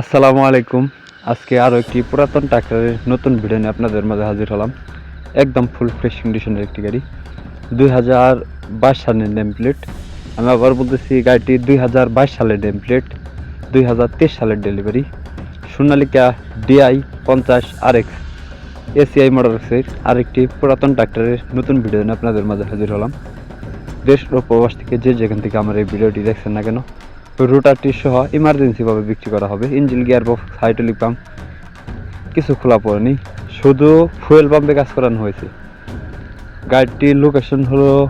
আসসালামু আলাইকুম। আজকে আরও একটি পুরাতন ট্রাক্টরের নতুন ভিডিও নিয়ে আপনাদের মাঝে হাজির হলাম। একদম ফুল ফ্রেশ কন্ডিশনের একটি গাড়ি। দুই হাজার বাইশ সালের নেম প্লেট আমি আবার বলতেছি, গাড়িটি দুই হাজার বাইশ সালের নেম প্লেট দুই হাজার তেইশ সালের ডেলিভারি সোনালিকা ডিআই পঞ্চাশ আর এক্স এসিআই মোটরসের আরেকটি পুরাতন ট্রাক্টরের নতুন ভিডিও নিয়ে আপনাদের মাঝে হাজির হলাম। দেশ ও প্রবাস থেকে যে যেখান থেকে আমার এই ভিডিওটি দেখছেন না কেন রুটারটি সহ ইমার্জেন্সিভাবে বিক্রি করা হবে। Engine gear box hydraulic pump কিছু খোলা পড়েনি। শুধু ফুয়েল পাম্পে কাজ করানো হয়েছে। গাড়িটির লোকেশন হলো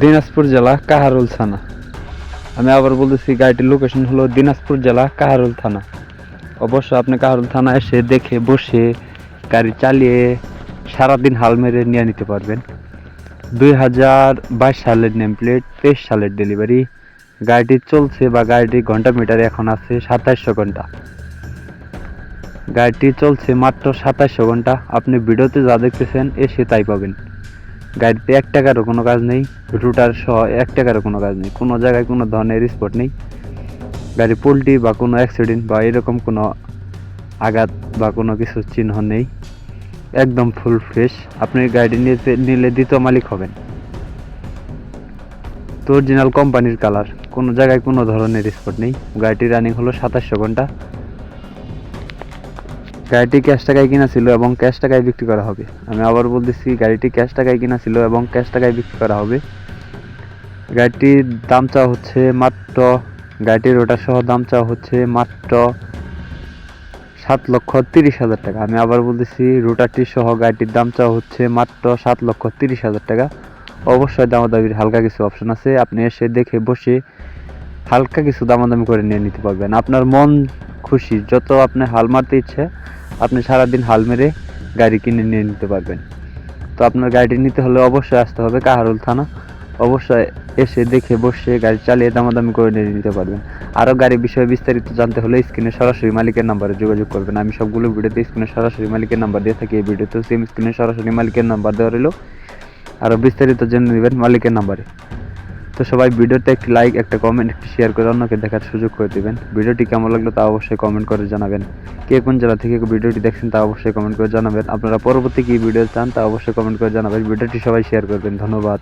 দিনাজপুর জেলা কাহারুল থানা। আমি আবার বলতেছি, গাড়িটির লোকেশন হলো দিনাজপুর জেলা কাহারুল থানা। অবশ্য আপনি কাহারুল থানা এসে দেখে, বসে গাড়ি চালিয়ে সারাদিন হাল মেরে নিয়ে নিতে পারবেন। দুই হাজার বাইশ সালের নেম প্লেট তেইশ সালের ডেলিভারি গাড়িটি চলছে বা গাড়িটির ঘণ্টা মিটারে এখন আছে সাতাইশশো ঘণ্টা। গাড়িটি চলছে মাত্র সাতাইশশো ঘণ্টা। আপনি ভিডিওতে যা দেখতেছেন এসে তাই পাবেন। গাড়িতে এক টাকারও কোনো কাজ নেই রুটার সহ এক টাকারও কোনো কাজ নেই, কোনো জায়গায় কোনো ধরনের স্পট নেই। গাড়ি পোল্টি বা কোনো অ্যাক্সিডেন্ট বা এরকম কোনো আঘাত বা কোনো কিছু চিহ্ন নেই। একদম ফুল ফ্রেশ আপনি গাড়ি নিতে নিলে দ্বিতীয় মালিক হবেন। তো অরিজিনাল কোম্পানির কালার কোনো জায়গায় কোনো ধরনের স্পট নেই। গাড়িটি রানিং হলো সাতাশশো ঘণ্টা। গাড়িটি ক্যাশ টাকায় কিনা ছিল এবং ক্যাশ টাকায় বিক্রি করা হবে। আমি আবার বলতেছি, গাড়িটি ক্যাশ টাকায় কিনা ছিল এবং ক্যাশ টাকায় বিক্রি করা হবে। গাড়িটির দাম চাওয়া হচ্ছে মাত্র, গাড়িটির ওটা সহ দাম চাওয়া হচ্ছে মাত্র সাত লক্ষ তিরিশ হাজার টাকা। আমি আবার বলতেছি রোটারটি সহ গাড়িটির দাম চাওয়া হচ্ছে মাত্র সাত লক্ষ তিরিশ হাজার টাকা। অবশ্যই দামাদামির হালকা কিছু অপশন আছে। আপনি এসে দেখে বসে হালকা কিছু দামাদামি করে নিয়ে নিতে পারবেন। আপনার মন খুশি, যত আপনি হাল মারতে ইচ্ছে, আপনি সারাদিন হাল মেরে গাড়ি কিনে নিয়ে নিতে পারবেন। তো আপনার গাড়িটি নিতে হলে অবশ্যই আসতে হবে কাহারুল থানা। অবশ্যই এসে দেখে বসে গাড়ি চালিয়ে দামাদামি করে নিয়ে নিতে পারবেন। আরও গাড়ি বিষয়ে বিস্তারিত জানতে হলে স্ক্রিনে সরাসরি মালিকের নাম্বারে যোগাযোগ করবেন। আমি সবগুলো ভিডিওতে স্ক্রিনে সরাসরি মালিকের নাম্বার দিয়ে থাকি। এই ভিডিওতে সেম স্ক্রিনে সরাসরি মালিকের নাম্বার দেওয়া রইল। আরও বিস্তারিত জেনে নেবেন মালিকের নাম্বারে। তো সবাই ভিডিওতে একটি লাইক একটা কমেন্ট একটি শেয়ার করে অন্যকে দেখার সুযোগ করে দেবেন। ভিডিওটি কেমন লাগল তা অবশ্যই কমেন্ট করে জানাবেন। কে কোন জেলা থেকে ভিডিওটি দেখছেন তা অবশ্যই কমেন্ট করে জানাবেন। আপনারা পরবর্তী কী ভিডিও চান তা অবশ্যই কমেন্ট করে জানাবেন। ভিডিওটি সবাই শেয়ার করবেন। ধন্যবাদ।